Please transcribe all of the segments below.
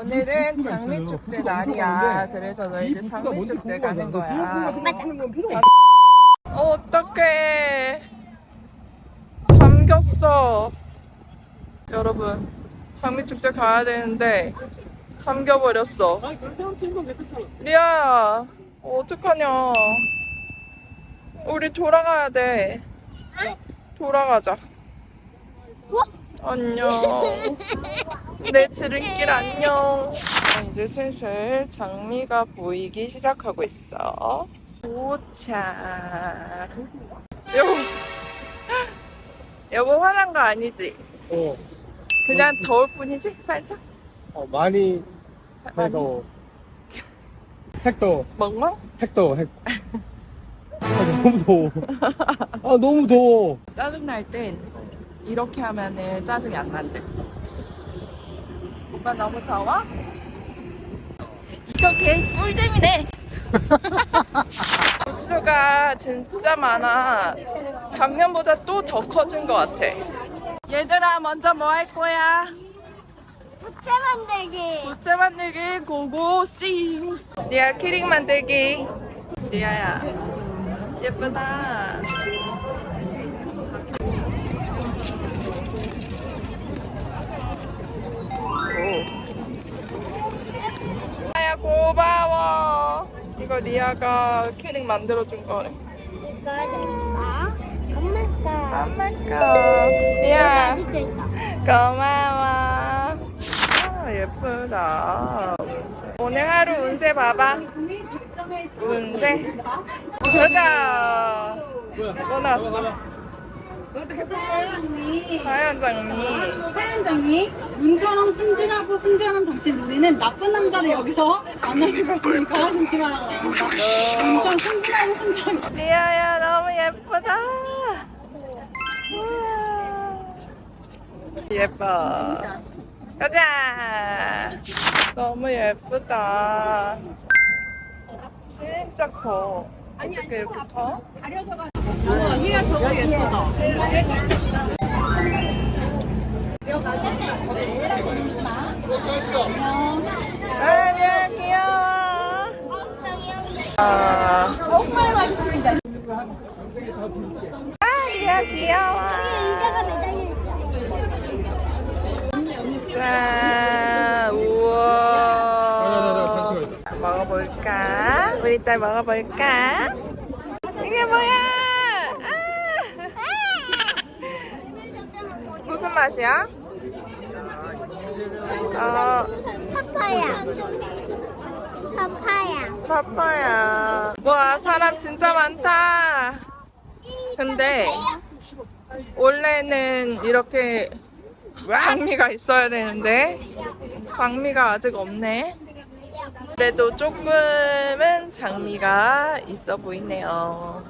오늘은 장미축제 날이야. 그래서 너희들 장미축제 가는 거야. 어떡해. 잠겼어. 여러분, 장미축제 가야 되는데 잠겨버렸어. 리아야, 어떡하냐. 우리 돌아가야 돼. 돌아가자. 안녕. 내 지름길 안녕. 자, 이제 슬슬 장미가 보이기 시작하고 있어. 도착. 여보, 여보 화난 거 아니지? 어, 그냥 더울 뿐이지? 살짝? 어 많이 해서 핵도 멍멍? 핵도 핵. 아, 너무 더워. 아 너무 더워. 짜증 날 땐 이렇게 하면은 짜증이 안 난대. 오빠 너무 더워? 이거 개 꿀잼이네. 부스가 진짜 많아. 작년보다 또 더 커진 것 같아. 얘들아 먼저 뭐 할 거야? 부채 만들기. 부채 만들기 고고 싱. 리아 키링 만들기. 리아야 예쁘다. 고마워. 이거 리아가 키링 만들어준 거래. 이거 나 엄마가. 엄마가. 리아 아직도 있다. 고마워. 아, 예쁘다. 오늘 하루 운세 봐봐. 운세. 가자. 뭐 나왔어? 하얀 장미. 사연장이 문처럼 순진하고 순진한 당신 우리는 나쁜 남자를 여기서 만나주고 있으니까 조심하라고 나옵니다. 문처럼 순진하고 순진한 리아야 너무 예쁘다. 우와. 예뻐. 가자. 너무 예쁘다. 진짜 커. 어떻게 이렇게 커? 아, 리 아 귀여워. 리아 귀여워. 있어. 자, 우와. 먹어볼까? 우리 딸 먹어볼까? 이게 뭐야? 아! 무슨 맛이야? 어, 파파야. 파파야. 파파야. 와, 사람 진짜 많다. 근데 원래는 이렇게 장미가 있어야 되는데 장미가 아직 없네. 그래도 조금은 장미가 있어 보이네요.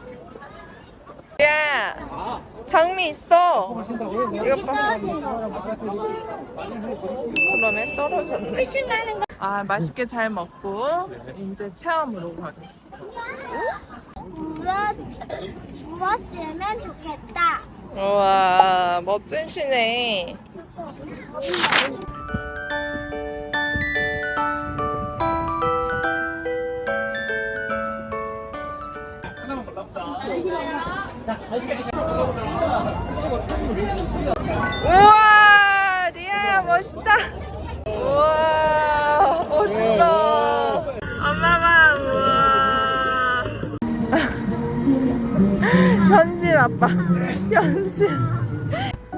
야, 장미 있어. 이거 봐. 그러네 떨어졌네. 아 맛있게 잘 먹고 이제 체험으로 가겠습니다. 주었으면 좋겠다. 우와 멋진 시네. 우와 리아야 멋있다. 우와 멋있어. 엄마가 우와. 현실 아빠 현실.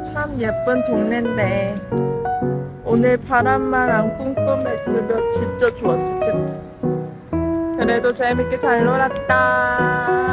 참 예쁜 동네인데 오늘 바람만 안 뿜뿜했으면 진짜 좋았을 텐데. 그래도 재밌게 잘 놀았다.